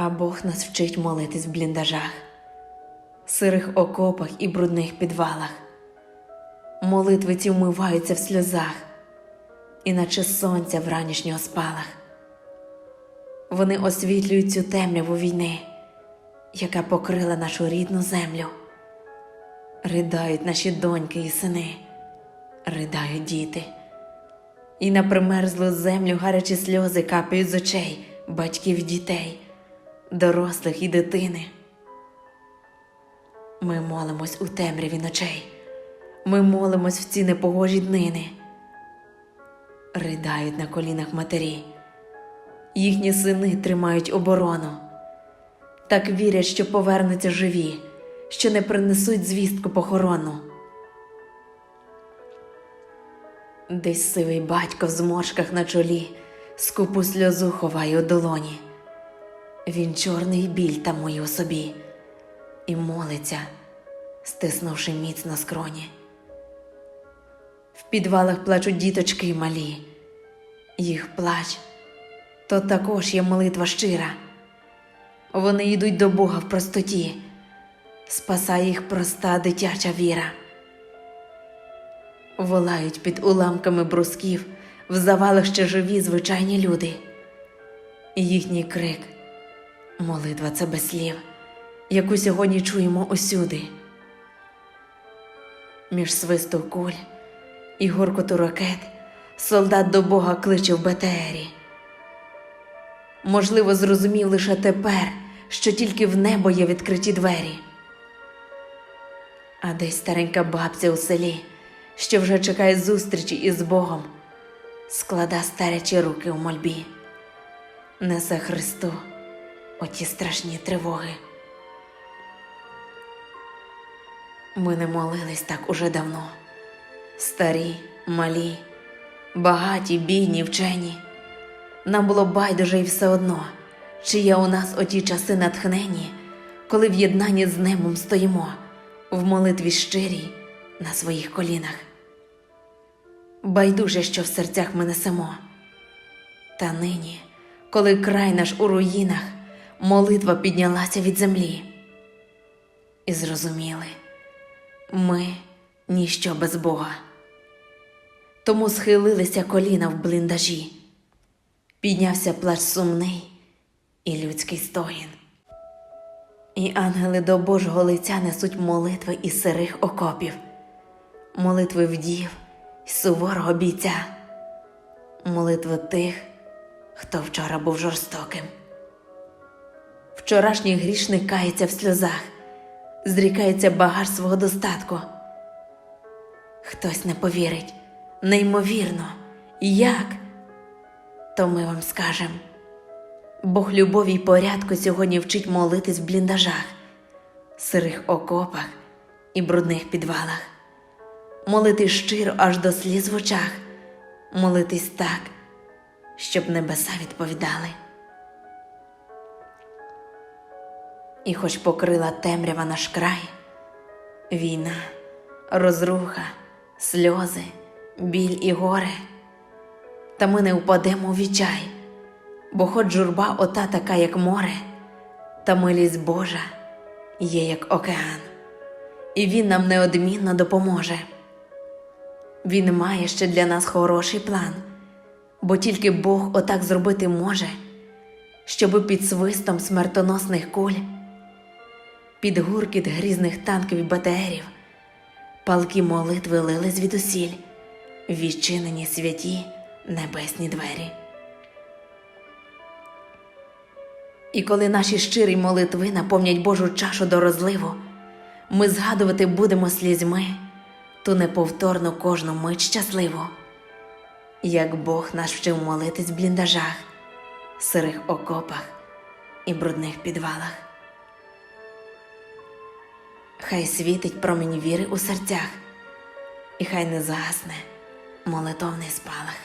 А Бог нас вчить молитись в бліндажах, сирих окопах і брудних підвалах. Молитви ці вмиваються в сльозах, іначе сонця в ранішнього спалах. Вони освітлюють цю темряву війни, яка покрила нашу рідну землю. Ридають наші доньки і сини, ридають діти. І на примерзлу землю гарячі сльози капають з очей батьків і дітей, дорослих і дитини. Ми молимось у темряві ночей, ми молимось в ці непогожі днини. Ридають на колінах матері, їхні сини тримають оборону, так вірять, що повернуться живі, що не принесуть звістку похорону. Десь сивий батько в зморшках на чолі, скупу сльозу ховає у долоні. Він чорний біль тамує у собі і молиться, стиснувши міцно скроні. В підвалах плачуть діточки малі, їх плач то також є молитва щира. Вони йдуть до Бога в простоті, спасає їх проста дитяча віра волають під уламками брусків, в завалах ще живі звичайні люди. Їхній крик, молитва це без слів, яку сьогодні чуємо усюди. Між свисту куль і гуркоту ракет солдат до Бога кличе в БТРі. Можливо, зрозумів лише тепер, що тільки в небо є відкриті двері. А десь старенька бабця у селі, що вже чекає зустрічі із Богом, склада старячі руки у мольбі, несе Христу оті страшні тривоги. Ми не молились так уже давно. Старі, малі, багаті, бідні, вчені. Нам було байдуже і все одно, чи є у нас оті часи натхнені, коли в єднанні з небом стоїмо в молитві щирій на своїх колінах. Байдуже, що в серцях ми несемо. Та нині, коли край наш у руїнах, молитва піднялася від землі. І зрозуміли, ми ніщо без Бога. Тому схилилися коліна в бліндажі, піднявся плач сумний і людський стогін. І ангели до Божого лиця несуть молитви із сирих окопів, молитви вдів і суворого бійця, молитви тих, хто вчора був жорстоким. Вчорашній грішник кається в сльозах, зрікається багаж свого достатку. Хтось не повірить, неймовірно, як? То ми вам скажем. Бог любові й порядку сьогодні вчить молитись в бліндажах, сирих окопах і брудних підвалах, молитись щиро аж до сліз в очах, молитись так, щоб небеса відповідали. І хоч покрила темрява наш край, війна, розруха, сльози, біль і горе, та ми не впадемо у відчай бо хоч журба ота така, як море, та милість Божа є як океан, і Він нам неодмінно допоможе. Він має ще для нас хороший план, бо тільки Бог отак зробити може, щоби під свистом смертоносних куль, під гуркіт грізних танків і БТРів, палки молитви лили звідусіль, відчинені святі небесні двері. І коли наші щирі молитви наповнять Божу чашу до розливу, ми згадувати будемо слізьми ту неповторну кожну мить щасливу, як Бог нас вчив молитись в бліндажах, сирих окопах і брудних підвалах. Хай світить промінь віри у серцях, і хай не згасне молитовний спалах.